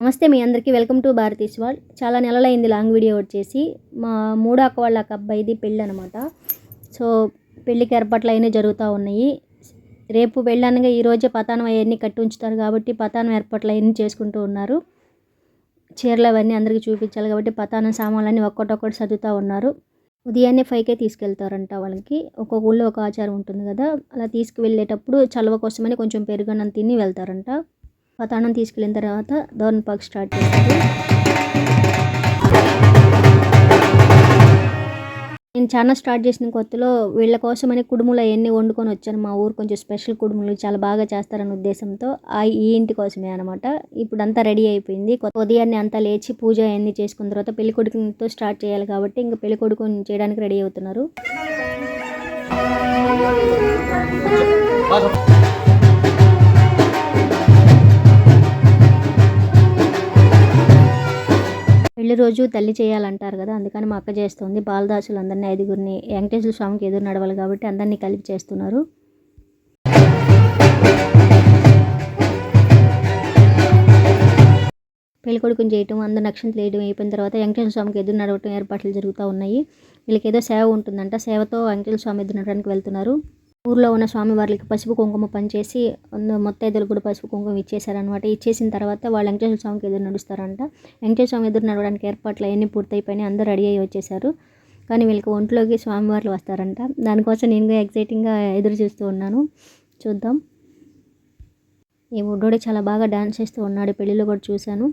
నమస్తే మీ అందరికీ welcome to Bharati's స్వాల్ చాలా నెలలైంది లాంగ్ వీడియో వచ్చేసి మా మూడో అక్క వాళ్ళ అక్క అబ్బాయిది పెళ్ళి అనమాట సో పెళ్ళికి ఏర్పాట్లు అయినా జరుగుతూ ఉన్నాయి. రేపు పెళ్ళనగా ఈరోజే పతానం అవన్నీ కట్టి ఉంచుతారు కాబట్టి పతానం ఏర్పాట్లు అవన్నీ చేసుకుంటూ ఉన్నారు. చీరలు అవన్నీ అందరికీ చూపించాలి కాబట్టి పతానం సామాన్లన్నీ ఒక్కటొక్కటి సర్దుతూ ఉన్నారు. ఉదయాన్నే ఫైవ్కే తీసుకెళ్తారంట వాళ్ళకి. ఒక్కొక్క ఊళ్ళో ఒక ఆచారం ఉంటుంది కదా. అలా తీసుకువెళ్ళేటప్పుడు చలవ కోసమని కొంచెం పెరుగన్నం తిని వెళ్తారంట. పతానం తీసుకెళ్ళిన తర్వాత దోర్నపాకు స్టార్ట్ చేస్తారు నేను చాలా స్టార్ట్ చేసిన కొత్తలో వీళ్ళ కోసమని కుడుములు అవన్నీ వండుకొని వచ్చాను. మా ఊరు కొంచెం స్పెషల్ కుడుములు చాలా బాగా చేస్తారనే ఉద్దేశంతో ఆ ఈ ఇంటి కోసమే అనమాట ఇప్పుడు అంతా రెడీ అయిపోయింది. కొత్త ఉదయాన్నే అంతా లేచి పూజ అవన్నీ చేసుకున్న తర్వాత పెళ్ళి కొడుకుతో స్టార్ట్ చేయాలి కాబట్టి ఇంకా పెళ్ళి కొడుకుని చేయడానికి రెడీ అవుతున్నారు. పెళ్ళి రోజు తల్లి చేయాలంటారు కదా అందుకని మా అక్క చేస్తుంది. బాలదాసులు అందరినీ ఐదుగురిని వెంకటేశ్వర స్వామికి ఎదురు నడవాలి కాబట్టి అందరినీ కలిపి చేస్తున్నారు. పెళ్ళి కొడుకుని చేయటం అందరు నక్షత్రం వేయడం అయిపోయిన తర్వాత వెంకటేశ్వర స్వామికి ఎదురు నడవటం ఏర్పాట్లు జరుగుతూ ఉన్నాయి. వీళ్ళకి ఏదో సేవ ఉంటుందంట. సేవతో వెంకటేశ్వర స్వామి ఎదురు నడవడానికి వెళ్తున్నారు. ఊర్లో ఉన్న స్వామి వారికి పసుపు కుంకుమ పనిచేసి మొత్తైదులు కూడా పసుపు కుంకుమ ఇచ్చేసారనమాట ఇచ్చేసిన తర్వాత వాళ్ళు వెంకటేశ్వర స్వామికి ఎదురు నడుస్తారంట. వెంకటేశ్వర స్వామి ఎదురు నడవడానికి ఏర్పాట్లు అవన్నీ పూర్తయిపోయినాయి. అందరూ రెడీ అయ్యి వచ్చేసారు కానీ వీళ్ళకి ఒంట్లోకి స్వామివార్లు వస్తారంట. దానికోసం నేను ఎగ్జైటింగ్గా ఎదురు చూస్తూ ఉన్నాను. చూద్దాం. ఈ బుడ్డోడు చాలా బాగా డాన్స్ చేస్తూ ఉన్నాడు. పెళ్ళిలో కూడా చూశాను.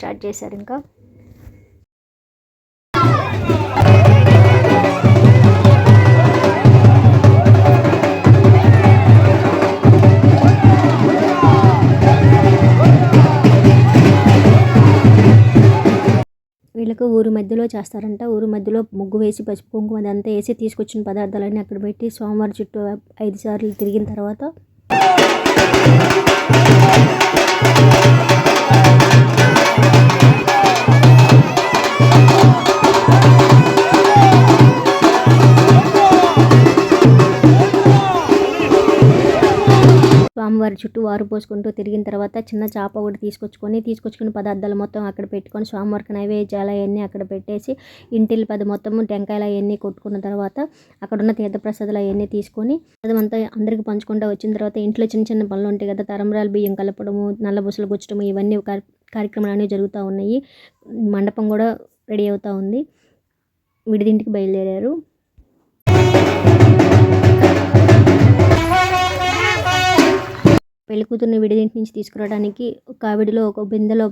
స్టార్ట్ చేశారు ఇంకా. వీళ్ళకు ఊరు మధ్యలో చేస్తారంట. ఊరు మధ్యలో ముగ్గు వేసి పసుపు కుంకుమ అదంతా వేసి తీసుకొచ్చిన పదార్థాలన్నీ అక్కడ పెట్టి సోమవారం చుట్టూ ఐదు సార్లు తిరిగిన తర్వాత స్వామివారి చుట్టూ వారు పోసుకుంటూ తిరిగిన తర్వాత చిన్న చేప ఒకటి తీసుకొచ్చుకొని తీసుకొచ్చుకున్న పదార్థాలు మొత్తం అక్కడ పెట్టుకొని స్వామివారికి నైవేద్యాలు అవన్నీ అక్కడ పెట్టేసి ఇంటిల్ పది మొత్తం టెంకాయలు అవన్నీ కొట్టుకున్న తర్వాత అక్కడ ఉన్న తీర్థప్రసాదాలు అవన్నీ తీసుకొని అదంతా అందరికి పంచుకుంటూ వచ్చిన తర్వాత ఇంట్లో చిన్న చిన్న పనులు ఉంటాయి కదా తరంబరాలు బియ్యం కలపడము నల్ల బుసలు గుచ్చడము ఇవన్నీ కార్యక్రమాలు అనేవి జరుగుతూ ఉన్నాయి. మండపం కూడా రెడీ అవుతూ ఉంది. విడిదింటికి బయలుదేరారు. పెళ్ళి విడిదింటి నుంచి తీసుకురావడానికి ఒక ఆవిడలో ఒక బిందెలో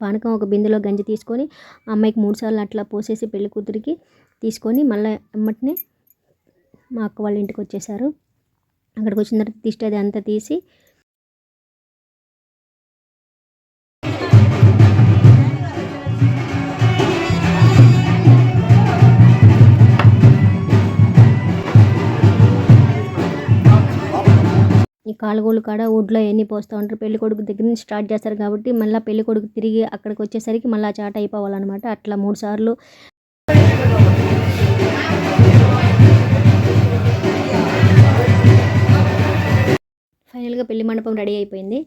పానకం ఒక బిందెలో గంజి తీసుకొని ఆ అమ్మాయికి మూడు సార్లు అట్లా పోసేసి పెళ్ళి కూతురికి తీసుకొని మళ్ళీ అమ్మటినే మా అక్క వాళ్ళ ఇంటికి వచ్చేసారు అక్కడికి వచ్చిన తర్వాత దిష్టి అది అంతా తీసి కాలుగోలు కాడ వుడ్లో ఎన్ని పోస్తూ ఉంటారు పెళ్ళి కొడుకు దగ్గర నుంచి స్టార్ట్ చేస్తారు కాబట్టి మళ్ళీ పెళ్ళి కొడుకు తిరిగి అక్కడికి వచ్చేసరికి మళ్ళీ చాట అయిపోవాలన్నమాట. అట్లా మూడు సార్లు. ఫైనల్గా పెళ్ళి మండపం రెడీ అయిపోయింది.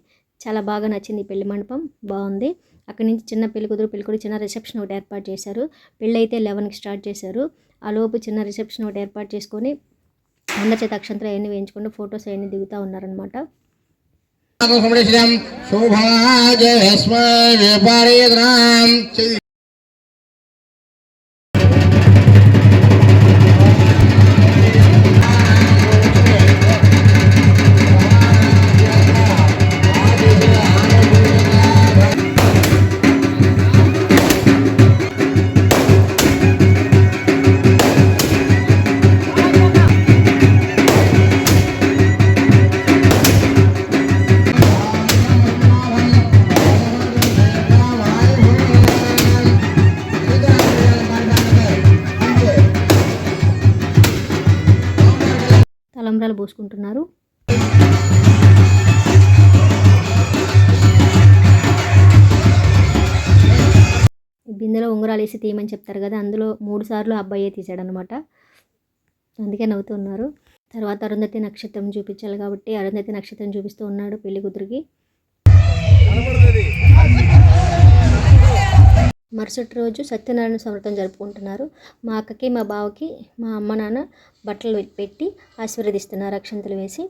చాలా బాగా నచ్చింది ఈ పెళ్ళి మండపం. బాగుంది. అక్కడి నుంచి చిన్న పెళ్ళి కుదురు పెళ్ళి చిన్న రిసెప్షన్ ఒకటి ఏర్పాటు చేశారు. పెళ్ళి అయితే లెవెన్కి స్టార్ట్ చేశారు. ఆ లోపు చిన్న రిసెప్షన్ ఒకటి ఏర్పాటు చేసుకొని అందరి చేత అక్షంతలు అవన్నీ వేయించుకుంటూ ఫొటోస్ అవన్నీ దిగుతూ ఉన్నారనమాట శోభాజస్మరిపారేద్రాం బోండాలు పోసుకుంటున్నారు. బిందెలో ఉంగరాలు వేసి తీయమని చెప్తారు కదా అందులో మూడు సార్లు అబ్బాయే తీసాడనమాట అందుకే నవ్వుతున్నారు. తర్వాత అరుంధతి నక్షత్రం చూపించాలి కాబట్టి అరుంధతి నక్షత్రం చూపిస్తూ ఉన్నాడు పెళ్ళి కూతురికి. మరుసటి రోజు సత్యనారాయణ సమృతం జరుపుకుంటున్నారు. మా అక్కకి మా బావకి మా అమ్మ నాన్న బట్టలు పెట్టి ఆశీర్వదిస్తున్నారు అక్షంతలు వేసి.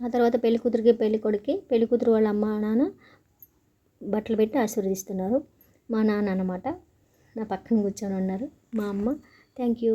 ఆ తర్వాత పెళ్ళి కూతురికి పెళ్ళి కొడుకి పెళ్ళి కూతురు వాళ్ళ అమ్మ నాన్న బట్టలు పెట్టి ఆశీర్వదిస్తున్నారు. మా నాన్న అన్నమాట. నా పక్కన కూర్చొని ఉన్నారు. మా అమ్మ థ్యాంక్ యూ.